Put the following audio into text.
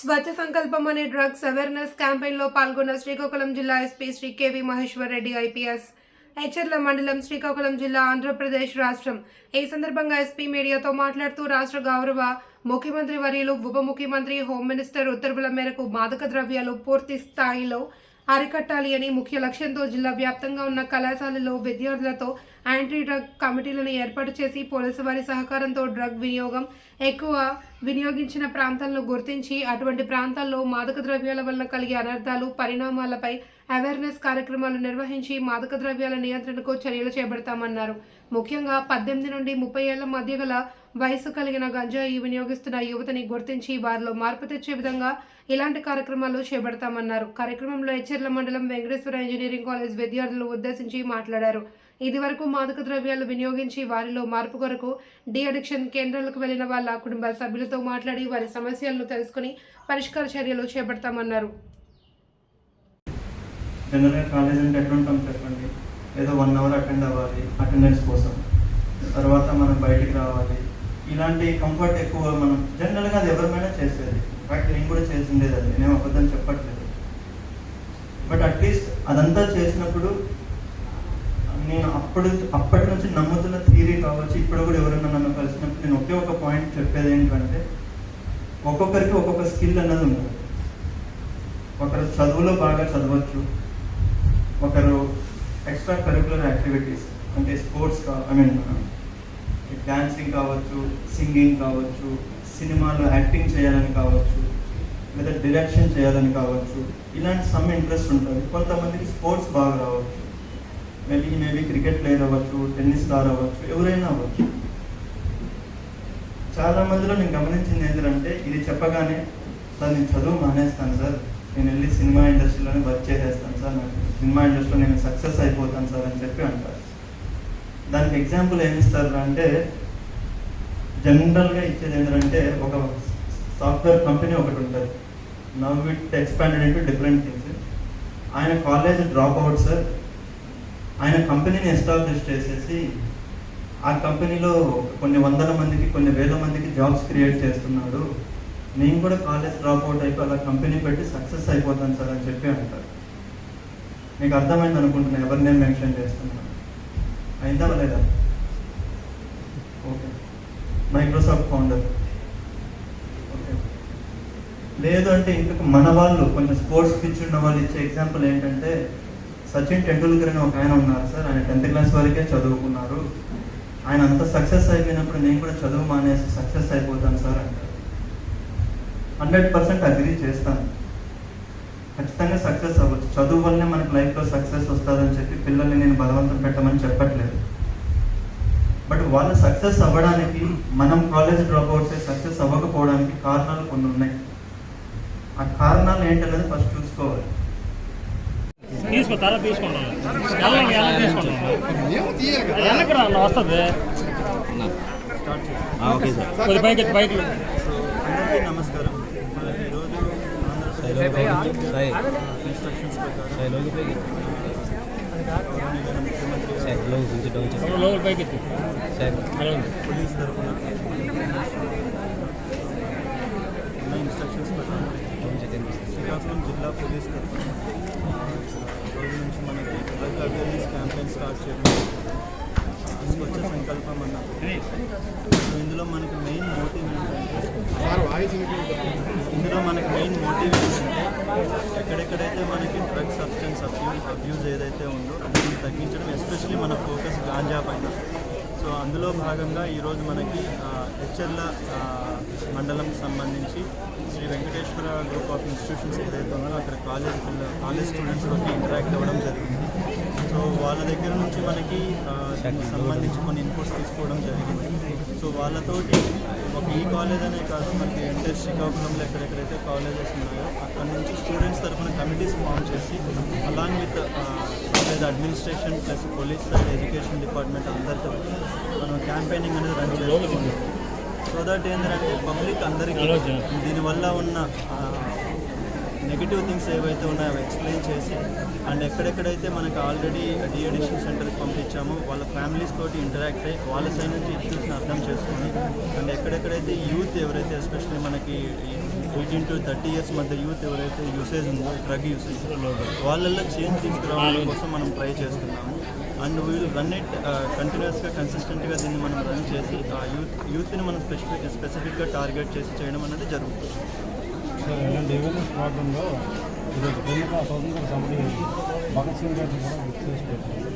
స్వచ్ఛ సంకల్పం అనే drugs awareness క్యాంపెయిన్లో పాల్గొన్న శ్రీకాకుళం జిల్లా SP Sri KV Maheshwar Reddy IPS. Etcherla మండలం శ్రీకాకుళం జిల్లా ఆంధ్రప్రదేశ్ రాష్ట్రం. ఈ సందర్భంగా ఎస్పీ మీడియాతో మాట్లాడుతూ రాష్ట్ర గౌరవ ముఖ్యమంత్రి వర్యులు ఉప ముఖ్యమంత్రి హోమ్ మినిస్టర్ ఉత్తర్వుల మేరకు మాదక ద్రవ్యాలు పూర్తి స్థాయిలో అరికట్టాలి అని ముఖ్య లక్ష్యంతో జిల్లా వ్యాప్తంగా ఉన్న కళాశాలలో విద్యార్థులతో యాంటీ డ్రగ్ కమిటీలను ఏర్పాటు చేసి పోలీసు వారి సహకారంతో డ్రగ్ వినియోగం ఎక్కువ వినియోగించిన ప్రాంతాలను గుర్తించి అటువంటి ప్రాంతాల్లో మాదక ద్రవ్యాల వల్ల కలిగే అనర్థాలు పరిణామాలపై అవేర్నెస్ కార్యక్రమాలు నిర్వహించి మాదక ద్రవ్యాల నియంత్రణకు చర్యలు చేపడతామన్నారు. ముఖ్యంగా పద్దెనిమిది నుండి ముప్పై ఏళ్ళ మధ్య గల వయసు కలిగిన గంజాయి వినియోగిస్తున్న యువతని గుర్తించి వారిలో మార్పు తెచ్చే విధంగా ఇలాంటి కార్యక్రమాలు చేపడతామన్నారు. కార్యక్రమంలో హెచ్చర్ల మండలం వెంకటేశ్వర ఇంజనీరింగ్ కాలేజ్ విద్యార్థులు ఉద్దేశించి మాట్లాడారు. ఇదివరకు మాదక ద్రవ్యాలు వినియోగించి వారిలో మార్పు కొరకు డి అడిక్షన్ కేంద్రాలకు వెళ్ళిన వాళ్ళ కుటుంబ సభ్యులతో మాట్లాడి వారి సమస్యలను తెలుసుకుని పరిష్కార చర్యలు చేపడతామన్నారు. జనరల్గా కాలేజ్ అంటే ఎట్లుంటాం చెప్పండి ఏదో వన్ అవర్ అటెండ్ అవ్వాలి అటెండెన్స్ కోసం. తర్వాత మనం బయటికి రావాలి. ఇలాంటి కంఫర్ట్ ఎక్కువ మనం జనరల్గా అది ఎవరిమైనా చేసేది? బట్ నేను కూడా చేసిండేది అది. నేను అబద్ధం చెప్పట్లేదు. బట్ అట్లీస్ట్ అదంతా చేసినప్పుడు నేను అప్పుడు అప్పటి నుంచి నమ్ముతున్న థీరీ కావచ్చు ఇప్పుడు కూడా ఎవరైనా నన్ను కలిసినప్పుడు నేను ఒకే ఒక పాయింట్ చెప్పేది ఏంటంటే ఒక్కొక్కరికి ఒక్కొక్క స్కిల్ అన్నది ఉంటుంది. ఒకరు చదువులో బాగా చదవచ్చు ఒకరు ఎక్స్ట్రా కరికులర్ యాక్టివిటీస్ అంటే స్పోర్ట్స్ ఐ మీన్ డాన్సింగ్ కావచ్చు సింగింగ్ కావచ్చు సినిమాలో యాక్టింగ్ చేయాలని కావచ్చు లేదా డిరెక్షన్ చేయాలని కావచ్చు ఇలాంటి సమ్ ఇంట్రెస్ట్ ఉంటుంది. కొంతమందికి స్పోర్ట్స్ బాగా రావచ్చు. మేబీ మేబీ క్రికెట్ ప్లేయర్ అవ్వచ్చు టెన్నిస్ స్టార్ అవ్వచ్చు ఎవరైనా అవ్వచ్చు. చాలా మందిలో నేను గమనించింది ఏంటంటే ఇది చెప్పగానే సార్ నేను చదువు మానేస్తాను సార్. నేను వెళ్ళి సినిమా ఇండస్ట్రీలోనే వర్క్ చేసేస్తాను సార్. నాకు సినిమా ఇండస్ట్రీలో నేను సక్సెస్ అయిపోతాను సార్ అని చెప్పి అంటారు. దానికి ఎగ్జాంపుల్ ఏమి ఇస్తారు అంటే జనరల్గా ఇచ్చేది ఏంటంటే ఒక సాఫ్ట్వేర్ కంపెనీ ఒకటి ఉంటుంది. Now it expanded into different things ఆయన కాలేజ్ డ్రాప్ అవుట్ సార్ ఆయన కంపెనీని ఎస్టాబ్లిష్ చేసేసి ఆ కంపెనీలో కొన్ని వందల మందికి కొన్ని వేల మందికి జాబ్స్ క్రియేట్ చేస్తున్నాడు. నేను కూడా కాలేజ్ డ్రాప్ అవుట్ అయిపోయి అలా కంపెనీ పెట్టి సక్సెస్ అయిపోతాను సార్ అని చెప్పి అంటారు. మీకు అర్థమైంది అనుకుంటున్నా ఎవరి నేను మెన్షన్ చేస్తున్నాను. అయిందా లేదా? ఓకే. Microsoft founder okay. లేదు అంటే ఇంకొక మన వాళ్ళు కొంచెం స్పోర్ట్స్ పిచ్చి ఉన్న వాళ్ళు ఇచ్చే ఎగ్జాంపుల్ ఏంటంటే సచిన్ టెండూల్కర్ అని ఒక ఆయన ఉన్నారు సార్. ఆయన టెన్త్ క్లాస్ వరకే చదువుకున్నారు. ఆయన అంత సక్సెస్ అయిపోయినప్పుడు నేను కూడా చదువు మానేసి సక్సెస్ అయిపోతాను సార్ అంటారు. హండ్రెడ్ పర్సెంట్ అగ్రీ చేస్తాను. ఖచ్చితంగా సక్సెస్ అవ్వచ్చు. చదువు వల్లనే మనకు లైఫ్లో సక్సెస్ వస్తుందని చెప్పి పిల్లల్ని నేను బలవంతం పెట్టమని చెప్పట్లేదు. బట్ వాళ్ళు సక్సెస్ అవ్వడానికి మనం కాలేజ్ డ్రాప్ అవుట్స్ సక్సెస్ అవ్వకపోవడానికి కారణాలు కొన్ని ఉన్నాయి. ఆ కారణాలు ఏంటనేది ఫస్ట్ చూసుకోవాలి. తీసుకుంటాను. వస్తుంది. Okay sir. అందరికీ నమస్కారం. లోపల పైకి పోలీస్ తరఫున. ఇన్స్ట్రక్షన్స్ ప్రకారం శ్రీకాకుళం జిల్లా పోలీస్ తరఫున. రోజు నుంచి మనకి డ్రగ్ అవేర్నెస్ క్యాంపెయిన్ స్టార్ట్ చేయడం స్వచ్ఛ సంకల్పం అన్న ఇందులో మనకి మెయిన్ మోటివ్ ఏంటంటే ఇందులో మనకి మెయిన్ మోటివ్ ఏంటంటే ఎక్కడెక్కడైతే మనకి డ్రగ్ సబ్స్టెన్స్ అబ్యూస్ అబ్యూజ్ ఏదైతే ఉందో దాన్ని తగ్గించడం ఎస్పెషల్లీ మన ఫోకస్ గాంజా పైన. సో అందులో భాగంగా ఈరోజు మనకి హెచ్ఎల్ల మండలం మండలంకి సంబంధించి Sri Venkateswara group of institutions ఏదైతే ఉందో అక్కడ కాలేజ్ కాలేజ్ స్టూడెంట్స్లోకి ఇంటరాక్ట్ అవ్వడం జరిగింది. సో వాళ్ళ దగ్గర నుంచి మనకి దానికి సంబంధించి కొన్ని ఇన్పుట్స్ తీసుకోవడం జరిగింది. సో వాళ్ళతోటి ఒక ఈ కాలేజ్ అనే కాదు మనకి ఎంటర్ శ్రీకాకుళంలో ఎక్కడెక్కడైతే కాలేజెస్ ఉన్నాయో అక్కడ నుంచి స్టూడెంట్స్ తరఫున కమిటీస్ ఫామ్ చేసి along with college administration plus police and education department అందరితో మనం క్యాంపెయినింగ్ అనేది రన్ చేస్తున్నాం. సో దట్ ఏంటంటే పబ్లిక్ అందరికీ దీనివల్ల ఉన్న నెగిటివ్ థింగ్స్ ఏవైతే ఉన్నాయో అవి ఎక్స్ప్లెయిన్ చేసి అండ్ ఎక్కడెక్కడైతే మనకు ఆల్రెడీ డిఎడిషన్ సెంటర్కి పంపించామో వాళ్ళ ఫ్యామిలీస్ తోటి ఇంటరాక్ట్ అయ్యి వాళ్ళ సైడ్ నుంచి ఇష్యూస్ని అర్థం చేసుకొని ఎక్కడెక్కడైతే యూత్ ఎవరైతే ఎస్పెషల్లీ మనకి ఎయిటీన్ టు థర్టీ ఇయర్స్ మధ్య యూత్ ఎవరైతే యూసేజ్ ఉందో డ్రగ్ యూసేజ్ వాళ్ళల్లో చేంజ్ తీసుకురావడం కోసం మనం ట్రై చేస్తున్నాము. అండ్ వీళ్ళు రన్ ఇట్ కంటిన్యూస్గా కన్సిస్టెంట్గా దీన్ని మనం రన్ చేసి ఆ యూత్ యూత్ని మనం స్పెసిఫిక్ స్పెసిఫిక్గా టార్గెట్ చేసి చేయడం అనేది జరుగుతుంది. సార్ ఇలాంటి అవేర్నెస్ ప్రోగ్రాంలో ఈరోజు ప్రముఖ స్వతంత్ర సమరి భగత్ సింగ్ గారిని కూడా గుర్తు చేసి పెట్టారు